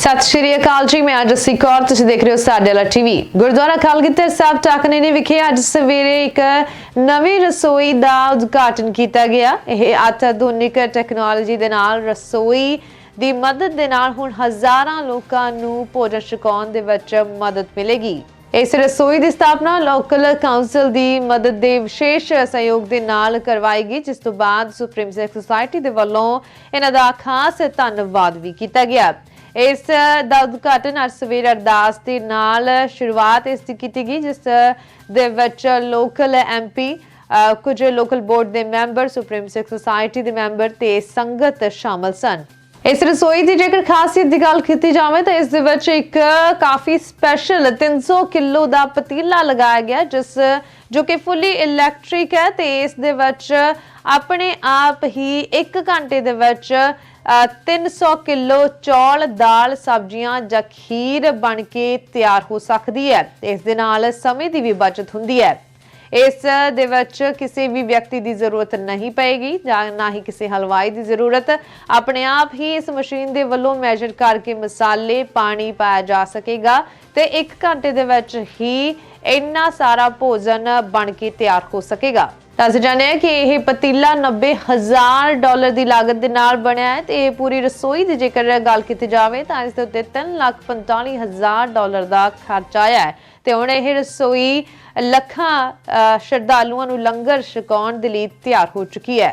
ਸਤਿ ਸ਼੍ਰੀ ਅਕਾਲ ਜੀ, ਮੈਂ ਅੱਜ ਕੌਰ, ਤੁਸੀਂ ਦੇਖ ਰਹੇ ਹੋ ਸਾਡੇ ਵਾਲਾ ਟੀਵੀ। ਗੁਰਦੁਆਰਾ ਖਾਲਗੀਤੇ ਸਾਹਿਬ ਟਾਕਨੇ ਨੇ ਵਿਖੇ ਅੱਜ ਸਵੇਰੇ ਇੱਕ ਨਵੀਂ ਰਸੋਈ ਦਾ ਉਦਘਾਟਨ ਕੀਤਾ ਗਿਆ। ਇਹ ਆਧੁਨਿਕ ਟੈਕਨੋਲੋਜੀ ਦੇ ਨਾਲ, ਰਸੋਈ ਦੀ ਮਦਦ ਦੇ ਨਾਲ ਹੁਣ ਹਜ਼ਾਰਾਂ ਲੋਕਾਂ ਨੂੰ ਭੋਜਨ ਛਕਾਉਣ ਦੇ ਵਿੱਚ ਮਦਦ ਮਿਲੇਗੀ। ਇਸ ਰਸੋਈ ਦੀ ਸਥਾਪਨਾ ਲੋਕਲ ਕਾਉਂਸਲ ਦੀ ਮਦਦ ਦੇ ਵਿਸ਼ੇਸ਼ ਸਹਿਯੋਗ ਦੇ ਨਾਲ ਕਰਵਾਈ ਗਈ ਜਿਸ ਤੋਂ ਬਾਅਦ ਸੁਪਰੀਮ ਸਿੱਖ ਸੁਸਾਇਟੀ ਦੇ ਵੱਲੋਂ ਇਹਨਾਂ ਦਾ ਖਾਸ ਧੰਨਵਾਦ ਵੀ ਕੀਤਾ ਗਿਆ। ਇਸ ਦਾ ਉਦਘਾਟਨ ਅੱਜ ਸਵੇਰ ਅਰਦਾਸ ਦੇ ਨਾਲ ਸ਼ੁਰੂਆਤ ਇਸ ਦੀ ਕੀਤੀ ਗਈ, ਜਿਸ ਦੇ ਵਿੱਚ ਲੋਕਲ ਐਮਪੀ ਕੁਝ ਲੋਕਲ ਬੋਰਡ ਦੇ ਮੈਂਬਰ ਸੁਪਰੀਮ ਸਿੱਖ ਸੁਸਾਇਟੀ ਦੇ ਮੈਂਬਰ ਤੇ ਸੰਗਤ ਸ਼ਾਮਲ ਸਨ। ਇਸ ਰਸੋਈ ਦੀ ਜੇਕਰ ਖਾਸੀਅਤ ਦੀ ਗੱਲ ਕੀਤੀ ਜਾਵੇ ਤਾਂ ਇਸ ਦੇ ਵਿੱਚ ਇੱਕ ਕਾਫੀ ਸਪੈਸ਼ਲ 300 ਕਿਲੋ ਦਾ ਪਤੀਲਾ ਲਗਾਇਆ ਗਿਆ ਜਿਸ ਜੋ ਕਿ ਫੁੱਲੀ ਇਲੈਕਟ੍ਰਿਕ ਹੈ ਤੇ ਇਸ ਦੇ ਵਿੱਚ ਆਪਣੇ ਆਪ ਹੀ 1 ਘੰਟੇ ਦੇ ਵਿੱਚ ਅ, 300 ਕਿਲੋ ਚੌਲ ਦਾਲ ਸਬਜ਼ੀਆਂ ਜਾਂ ਖੀਰ ਬਣ ਕੇ ਤਿਆਰ ਹੋ ਸਕਦੀ ਹੈ ਇਸ ਦੇ ਨਾਲ ਸਮੇਂ ਦੀ ਵੀ ਬਚਤ ਹੁੰਦੀ ਹੈ। ਇਸ ਦੇ ਵਿੱਚ ਕਿਸੇ ਵੀ ਵਿਅਕਤੀ ਦੀ ਜ਼ਰੂਰਤ ਨਹੀਂ ਪਏਗੀ, ਜਾਂ ਨਾ ਹੀ ਕਿਸੇ ਹਲਵਾਈ ਦੀ ਜ਼ਰੂਰਤ। ਆਪਣੇ ਆਪ ਹੀ ਇਸ ਮਸ਼ੀਨ ਦੇ ਵੱਲੋਂ ਮੈਜਰ ਕਰਕੇ ਮਸਾਲੇ, ਪਾਣੀ ਪਾਇਆ ਜਾ ਸਕੇਗਾ ਤੇ 1 ਘੰਟੇ ਦੇ ਵਿੱਚ ਹੀ ਇੰਨਾ ਸਾਰਾ ਭੋਜਨ ਬਣ ਕੇ ਤਿਆਰ ਹੋ ਸਕੇਗਾ। ਦੱਸ ਅਸੀਂ ਜਾਣਿਆ ਕਿ ਇਹ ਪਤੀਲਾ 90000 ਡਾਲਰ ਦੀ ਲਾਗਤ ਦੇ ਨਾਲ ਬਣਿਆ ਹੈ ਤੇ ਇਹ ਪੂਰੀ ਰਸੋਈ ਦੀ ਜੇਕਰ ਗੱਲ ਕੀਤੀ ਜਾਵੇ ਤਾਂ ਇਸ ਦੇ ਉੱਤੇ 345000 ਡਾਲਰ ਦਾ ਖਰਚਾ ਆਇਆ ਹੈ। ਤੇ ਹੁਣ ਇਹ ਰਸੋਈ ਲੱਖਾਂ ਸ਼ਰਧਾਲੂਆਂ ਨੂੰ ਲੰਗਰ ਛਕਾਉਣ ਦੇ ਲਈ ਤਿਆਰ ਹੋ ਚੁੱਕੀ ਹੈ।